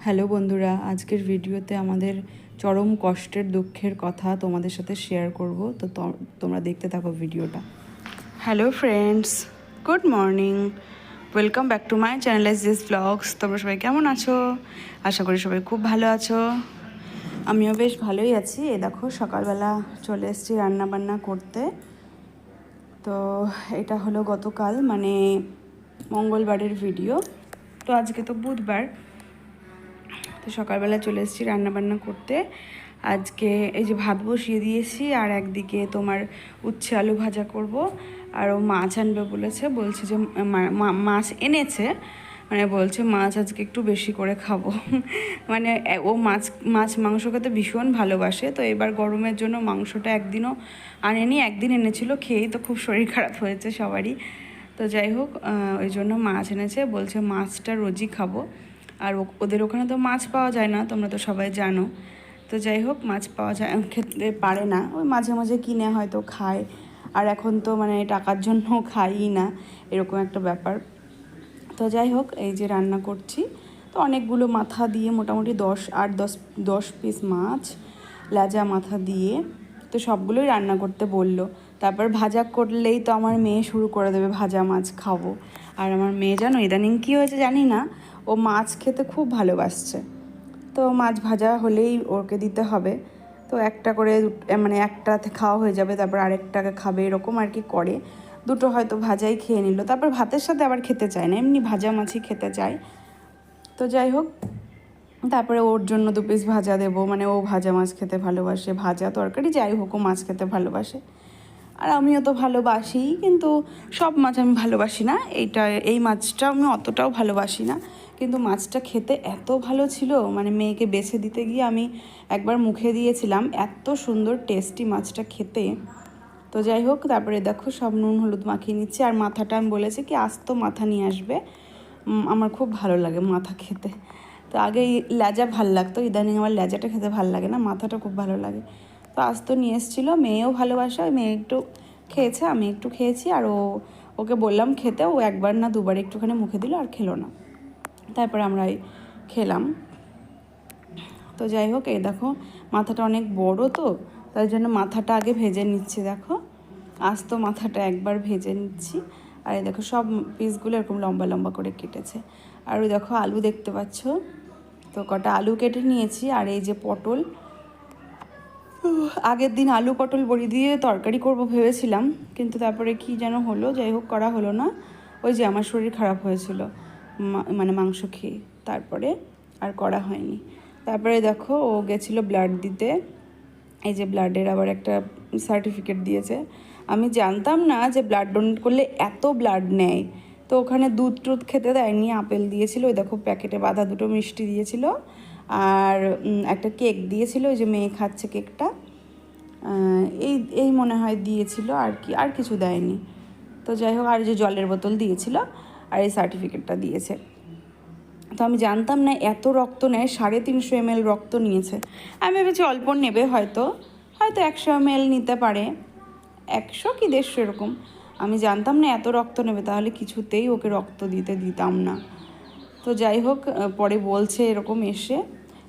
Hello বন্ধুরা, আজকের ভিডিওতে আমাদের চরম কষ্টের, দুঃখের কথা তোমাদের সাথে শেয়ার করব। তো তো- তোমরা দেখতে থাকো ভিডিওটা। Hello friends good morning welcome back to my channel as this blogs তোমরা সবাই কেমন আছো? আশা করি সবাই খুব ভালো আছো। আমিও বেশ ভালোই আছি। এই দেখো, সকালবেলা চলে এসেছি রান্না বান্না করতে। তো এটা হলো গতকাল মানে মঙ্গলবারের ভিডিও। তো আজকে তো বুধবার। তো সকালবেলা চলে এসেছি রান্নাবান্না করতে। আজকে এই যে ভাত বসিয়ে দিয়েছি, আর একদিকে তোমার উচ্ছে আলু ভাজা করব। আর ও মাছ আনবে বলেছে, বলছে যে মাছ এনেছে। মানে বলছে, মাছ আজকে একটু বেশি করে খাব। মানে ও মাছ মাছ মাংস খেতে ভীষণ ভালোবাসে। তো এবার গরমের জন্য মাংসটা একদিনও আনেনি, একদিন এনেছিল, খেয়েই তো খুব শরীর খারাপ হয়েছে সবারই। তো যাই হোক ওই জন্য মাছ এনেছে, বলছে মাছটা রোজই খাব। আর ওদের ওখানে তো মাছ পাওয়া যায় না, তোমরা তো সবাই জানো। তো যাই হোক, মাছ পাওয়া যায় খেতে পারে না। ওই মাঝে মাঝে কিনে হয়তো খায়। আর এখন তো মানে টাকার জন্য খাইই না, এরকম একটা ব্যাপার। তো যাই হোক, এই যে রান্না করছি। তো অনেকগুলো মাথা দিয়ে মোটামুটি দশ, আট, দশ দশ পিস মাছ লাজা মাথা দিয়ে তো সবগুলোই রান্না করতে বলল। তারপর ভাজা করলেই তো আমার মেয়ে শুরু করে দেবে ভাজা মাছ খাব। আর আমার মেয়ে জানো, ইদানিং কী হয়েছে জানি না, ও মাছ খেতে খুব ভালোবাসছে। তো মাছ ভাজা হলেই ওকে দিতে হবে। তো একটা করে মানে একটাতে খাওয়া হয়ে যাবে, তারপর আরেকটাকে খাবে, এরকম আর কি করে। দুটো হয়তো ভাজাই খেয়ে নিল। তারপর ভাতের সাথে আবার খেতে চায় না, এমনি ভাজা মাছই খেতে চায়। তো যাই হোক, তারপরে ওর জন্য দু পিস ভাজা দেবো। মানে ও ভাজা মাছ খেতে ভালোবাসে, ভাজা তরকারি, যাই হোক, ও মাছ খেতে ভালোবাসে। আর আমিও তো ভালোবাসি, কিন্তু সব মাছ আমি ভালোবাসি না। এইটা, এই মাছটা আমি অতটাও ভালোবাসি না। কিন্তু মাছটা খেতে এত ভালো ছিল মানে মেয়েকে বেছে দিতে গিয়ে আমি একবার মুখে দিয়েছিলাম, এত সুন্দর, টেস্টি মাছটা খেতে। তো যাই হোক, তারপরে দেখো সব নুন, হলুদ মাখিয়ে নিচ্ছি। আর মাথাটা আমি বলেছি কি, আস্ত মাথা নিয়ে আসবে। আমার খুব ভালো লাগে মাথা খেতে। তো আগে লেজা ভালো লাগতো, ইদানিং আমার লেজাটা খেতে ভালো লাগে না, মাথাটা খুব ভালো লাগে। তো আস্ত নিয়ে এসেছিল, মেয়েও ভালোবাসে, ওই মেয়ে একটু খেয়েছে, আমি একটু খেয়েছি। আর ও, ওকে বললাম খেতে, ও একবার না দুবার একটুখানি মুখে দিল আর খেলো না। তারপরে আমরা খেলাম। তো যাই হোক, এই দেখো, মাথাটা অনেক বড় তো। তাই জন্য মাথাটা আগে ভেজে নিচ্ছি, দেখো। আস্ত মাথাটা একবার ভেজে নিচ্ছি। আর এই দেখো, সব পিসগুলো এরকম লম্বা লম্বা করে কেটেছে। আর ওই দেখো, আলু দেখতে পাচ্ছ? তো কটা আলু কেটে নিয়েছি, আর এই যে পটল। আগের দিন আলু পটল বড়ি দিয়ে তরকারি করব ভেবেছিলাম, কিন্তু তারপরে কি যেন হলো, যাই হোক, করা হলো না। ওই যে আমার শরীর খারাপ হয়েছিল মানে মাংস খেয়ে। তারপরে আর করা হয়নি। তারপরে দেখো, ও গেছিল ব্লাড দিতে। এই যে ব্লাডের আবার একটা সার্টিফিকেট দিয়েছে। আমি জানতাম না যে ব্লাড ডোনেট করলে এত ব্লাড নেয়। তো ওখানে দুধ টুধ খেতে দেয়নি, আপেল দিয়েছিল, ওই দেখো প্যাকেটে বাঁধা দুটো মিষ্টি দিয়েছিল। আর একটা কেক দিয়েছিল, ওই যে মেয়ে খাচ্ছে কেকটা। এই এই মনে হয় দিয়েছিল আর কি, আর কিছু দেয়নি। তো যাই হোক, আর যে জলের বোতল দিয়েছিল, আর এই সার্টিফিকেটটা দিয়েছে। তো আমি জানতাম না এত রক্ত নেয়, সাড়ে তিনশো এম রক্ত নিয়েছে। আমি ভেবেছি অল্প নেবে হয়তো হয়তো একশো এম নিতে পারে। একশো কি দেড়শো এরকম। আমি জানতাম না এত রক্ত নেবে, তাহলে কিছুতেই ওকে রক্ত দিতে দিতাম না। তো যাই হোক পরে বলছে এরকম এসে।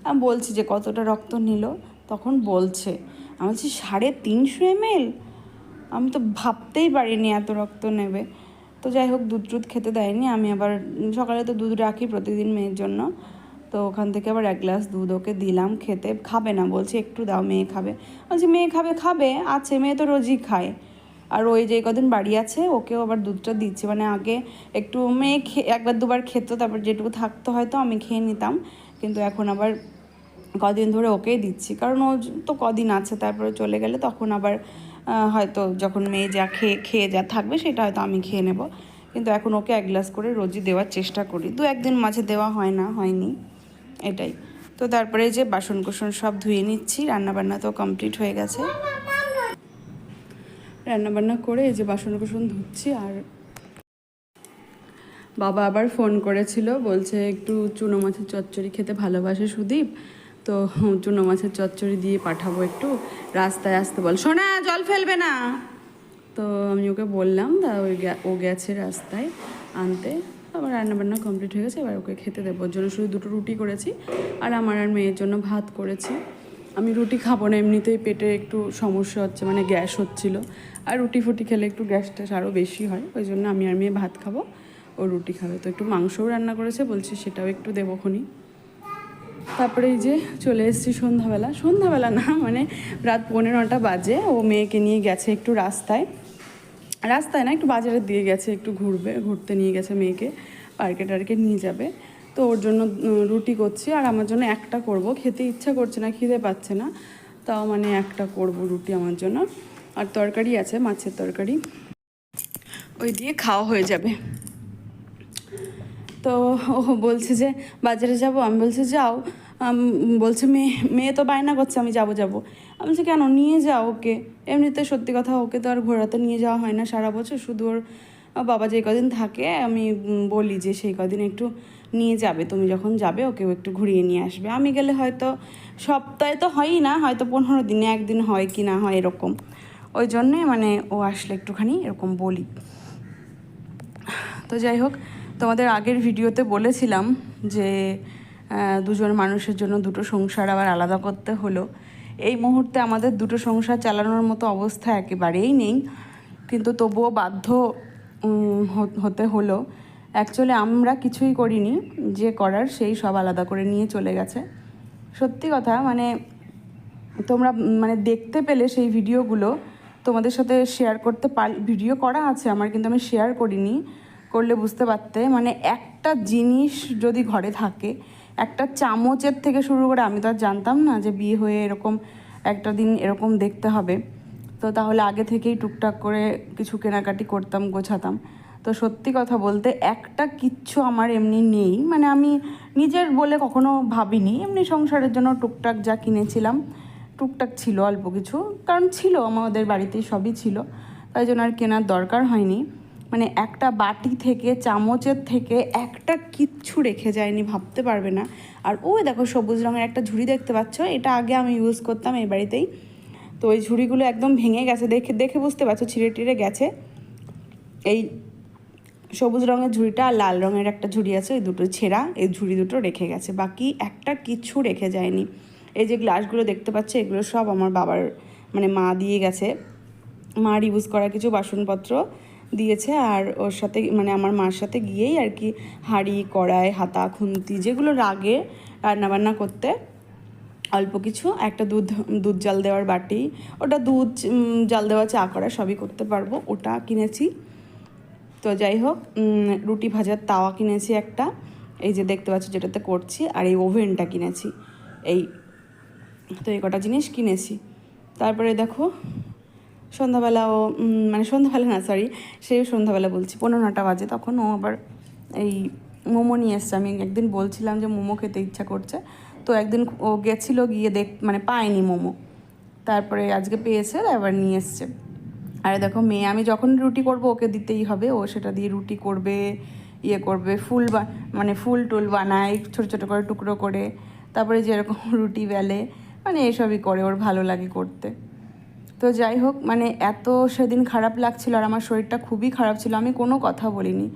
আমি বলছি যে কতটা রক্ত নিল, তখন বলছে। আমি বলছি, সাড়ে তিনশো এম আমি তো ভাবতেই পারিনি এত রক্ত নেবে। তো যাই হোক, দুধ টুধ খেতে দেয়নি। আমি আবার সকালে তো দুধ রাখি প্রতিদিন মেয়ের জন্য। তো ওখান থেকে আবার এক গ্লাস দুধ ওকে দিলাম খেতে। খাবে না, বলছে একটু দাও, মেয়ে খাবে। বলছি, মেয়ে খাবে খাবে, আছে, মেয়ে তো রোজই খায়। আর ওই যে কদিন বাড়ি আছে, ওকেও আবার দুধটা দিচ্ছি। মানে আগে একটু মেয়ে একবার দুবার খেতো, তারপর যেটুকু থাকতো হয়তো আমি খেয়ে নিতাম। কিন্তু এখন আবার কদিন ধরে ওকেই দিচ্ছি। কারণ ও তো কদিন আছে, তারপরে চলে গেলে তখন আবার হয়তো যখন মেয়ে যা খেয়ে খেয়ে যা থাকবে সেটা হয়তো আমি খেয়ে নেব। কিন্তু এখন ওকে এক গ্লাস করে রোজই দেওয়ার চেষ্টা করি। দু একদিন মাঝে দেওয়া হয় না, হয়নি। এটাই। তো তারপরে যে বাসন কোসন সব ধুয়ে নিচ্ছি, রান্নাবান্না তো কমপ্লিট হয়ে গেছে। রান্নাবান্না করে এই যে বাসন কোসন ধুচ্ছি আর বাবা আবার ফোন করেছিল, বলছে একটু চুনো মাছের চচ্চড়ি খেতে ভালোবাসে সুদীপ। তো চুনো মাছের চচ্চড়ি দিয়ে পাঠাবো একটু। রাস্তায় আসতে বল। সোনা, জল ফেলবে না। তো আমি ওকে বললাম তা ওই ও গেছে রাস্তায় আনতে। আবার রান্নাবান্না কমপ্লিট হয়ে গেছে, এবার ওকে খেতে দেবো। ওর জন্য শুধু দুটো রুটি করেছি, আর আমার আর মেয়ের জন্য ভাত করেছি। আমি রুটি খাব না, এমনিতেই পেটে একটু সমস্যা হচ্ছে মানে গ্যাস হচ্ছিল। আর রুটি ফুটি খেলে একটু গ্যাস ট্যাস আরও বেশি হয়, ওই জন্য আমি আর মেয়ে ভাত খাব, ও রুটি খাবে। তো একটু মাংসও রান্না করেছে, বলছি সেটাও একটু দেবো খনি তারপরে এই যে চলে এসেছি সন্ধ্যাবেলা। সন্ধ্যাবেলা না মানে রাত পনেরোটা বাজে। ও মেয়েকে নিয়ে গেছে একটু রাস্তায়। রাস্তায় না, একটু বাজারের দিকে গেছে, একটু ঘুরবে, ঘুরতে নিয়ে গেছে মেয়েকে। পার্কে টার্কে নিয়ে যাবে। তো ওর জন্য রুটি করছি। আর আমার জন্য একটা করব। খেতে ইচ্ছা করছে না, খিদে পাচ্ছে না। তাও মানে একটা করব রুটি আমার জন্য। আর তরকারি আছে, মাছের তরকারি। ওই দিয়ে খাওয়া হয়ে যাবে। তো ও বলছে যে, বাজারে যাব। আমি বলছি, যাও। বলছে, মেয়ে মেয়ে তো বায়না করছে, আমি যাব যাব। আমি বলছি, কেন? নিয়ে যাও ওকে। এমনিতে সত্যি কথা, ওকে তো আর ঘোরাতে নিয়ে যাওয়া হয় না সারা বছর। শুধু ওর বাবা যে কদিন থাকে, আমি বলি যে, সেই কদিন একটু নিয়ে যাবে। তুমি যখন যাবে ওকেও একটু ঘুরিয়ে নিয়ে আসবে। আমি গেলে হয়তো সপ্তাহে তো হয়ই না, হয়তো পনেরো দিনে একদিন হয় কি না হয় এরকম। ওই জন্যে মানে ও আসলে একটুখানি এরকম বলি। তো যাই হোক তোমাদের আগের ভিডিওতে বলেছিলাম যে দুজন মানুষের জন্য দুটো সংসার আবার আলাদা করতে হলো। এই মুহূর্তে আমাদের দুটো সংসার চালানোর মতো অবস্থা একেবারেই নেই, কিন্তু তবুও বাধ্য হতে হলো। অ্যাকচুয়ালি আমরা কিছুই করিনি, যে করার সেই সব আলাদা করে নিয়ে চলে গেছে। সত্যি কথা মানে তোমরা মানে দেখতে পেলে সেই ভিডিওগুলো। তোমাদের সাথে শেয়ার করতে পার, ভিডিও করা আছে আমার, কিন্তু আমি শেয়ার করিনি। করলে বুঝতে পারতে মানে একটা জিনিস যদি ঘরে থাকে, একটা চামচের থেকে শুরু করে আমি তো আর জানতাম না যে বিয়ে হয়ে এরকম একটা দিন এরকম দেখতে হবে। তো তাহলে আগে থেকেই টুকটাক করে কিছু কেনাকাটি করতাম, গোছাতাম। তো সত্যি কথা বলতে একটা কিচ্ছু আমার এমনি নেই মানে আমি নিজের বলে কখনো ভাবিনি। এমনি সংসারের জন্য টুকটাক যা কিনেছিলাম, টুকটাক ছিল অল্প কিছু, কারণ ছিল, আমাদের বাড়িতেই সবই ছিল। তাই জন্য আর কেনার দরকার হয়নি। মানে একটা বাটি থেকে, চামচের থেকে একটা কিচ্ছু রেখে যায়নি, ভাবতে পারবে না। আর ওই দেখো সবুজ রঙের একটা ঝুড়ি দেখতে পাচ্ছ, এটা আগে আমি ইউজ করতাম এই বাড়িতেই। তো ওই ঝুড়িগুলো একদম ভেঙে গেছে, দেখে দেখে বুঝতে পারছ, ছিঁড়ে টিড়ে গেছে। এই সবুজ রঙের ঝুড়িটা আর লাল রঙের একটা ঝুড়ি আছে, ওই দুটো ছেঁড়া, এই ঝুড়ি দুটো রেখে গেছে, বাকি একটা কিচ্ছু রেখে যায়নি। এই যে গ্লাসগুলো দেখতে পাচ্ছে, এগুলো সব আমার বাবার মানে মা দিয়ে গেছে। মার ইউজ করা কিছু বাসনপত্র। দিয়েছে আর ওর সাথে মানে আমার মার সাথে গিয়েই আর কি হাঁড়ি, কড়াই, হাতা, খুন্তি, যেগুলো রাগে রান্নাবান্না করতে অল্প কিছু, একটা দুধ দুধ জাল দেওয়ার বাটি, ওটা দুধ জাল দেওয়া, চা করা সবই করতে পারব। ওটা কিনেছি। তো যাই হোক রুটি ভাজার তাওয়া কিনেছি একটা। এই যে দেখতে পাচ্ছ যেটাতে করছি, আর এই ওভেনটা কিনেছি। এই, তো এই কটা জিনিস কিনেছি। তারপরে দেখো সন্ধ্যাবেলাও মানে সন্ধ্যাবেলা না সরি সে সন্ধ্যাবেলা বলছি পনেরো নটা বাজে, তখন ও আবার এই মোমো নিয়ে এসছে। আমি একদিন বলছিলাম যে মোমো খেতে ইচ্ছা করছে, তো একদিন ও গেছিল গিয়ে দেখ মানে পায়নি মোমো। তারপরে আজকে পেয়েছে, এবার নিয়ে এসছে। আর দেখো, মেয়ে, আমি যখন রুটি করব, ওকে দিতেই হবে। ও সেটা দিয়ে রুটি করবে ইয়ে করবে, ফুল বা মানে ফুল টুল বানায়, ছোটো ছোটো করে টুকরো করে। তারপরে যেরকম রুটি বেলে মানে এসবই করে, ওর ভালো লাগে করতে। তো যাই হোক মানে এত সেদিন খারাপ লাগছিল আর আমার শরীরটা খুবই খারাপ ছিল, আমি কোনো কথা বলিনি।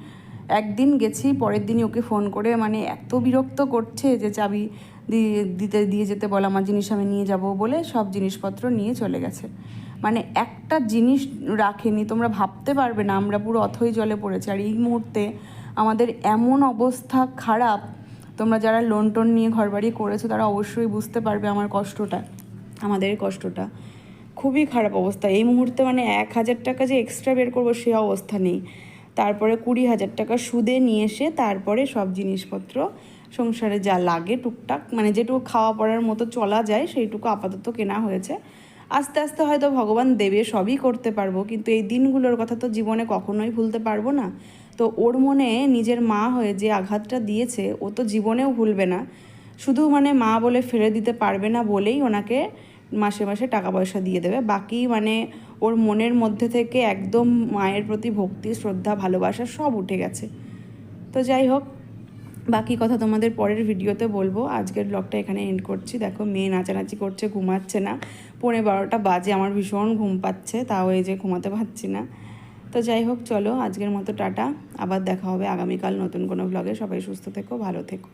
একদিন গেছি, পরের দিনই ওকে ফোন করে মানে এত বিরক্ত করছে যে চাবি দিতে, দিয়ে যেতে বল, আমার জিনিস আমি নিয়ে যাব বলে সব জিনিসপত্র নিয়ে চলে গেছে। মানে একটা জিনিস রাখেনি, তোমরা ভাবতে পারবে না, আমরা পুরো অথই জলে পড়েছি। আর এই মুহূর্তে আমাদের এমন অবস্থা খারাপ, তোমরা যারা লোন টোন নিয়ে ঘরবাড়ি করেছ, তারা অবশ্যই বুঝতে পারবে আমার কষ্টটা, আমাদের কষ্টটা। খুবই খারাপ অবস্থা। এই মুহূর্তে মানে এক হাজার টাকা যে এক্সট্রা বের করব সে অবস্থা নেই। তারপরে কুড়ি হাজার টাকা সুদে নিয়ে এসে তারপরে সব জিনিসপত্র সংসারে যা লাগে টুকটাক মানে যেটুকু খাওয়া পড়ার মতো চলা যায় সেইটুকু আপাতত কেনা হয়েছে। আস্তে আস্তে হয়তো ভগবান দেবে, সবই করতে পারব, কিন্তু এই দিনগুলোর কথা তো জীবনে কখনোই ভুলতে পারব না। তো ওর মনে নিজের মা হয়ে যে আঘাতটা দিয়েছে, ও তো জীবনেও ভুলবে না। শুধু মানে মা বলে ফেলে দিতে পারবে না বলেই ওনাকে মাসে মাসে টাকা পয়সা দিয়ে দেবে। বাকি মানে ওর মনের মধ্যে থেকে একদম মায়ের প্রতি ভক্তি, শ্রদ্ধা, ভালোবাসা সব উঠে গেছে। তো যাই হোক, বাকি কথা তোমাদের পরের ভিডিওতে বলব। আজকের ব্লগটা এখানে এন্ড করছি। দেখো, মেয়ে নাচানাচি করছে, ঘুমাচ্ছে না। পৌনে বারোটা বাজে, আমার ভীষণ ঘুম পাচ্ছে, তাও এই যে ঘুমাতে পারছি না। তো যাই হোক, চলো, আজকের মতো টাটা। আবার দেখা হবে আগামীকাল নতুন কোনো ব্লগে সবাই সুস্থ থেকো, ভালো থেকো।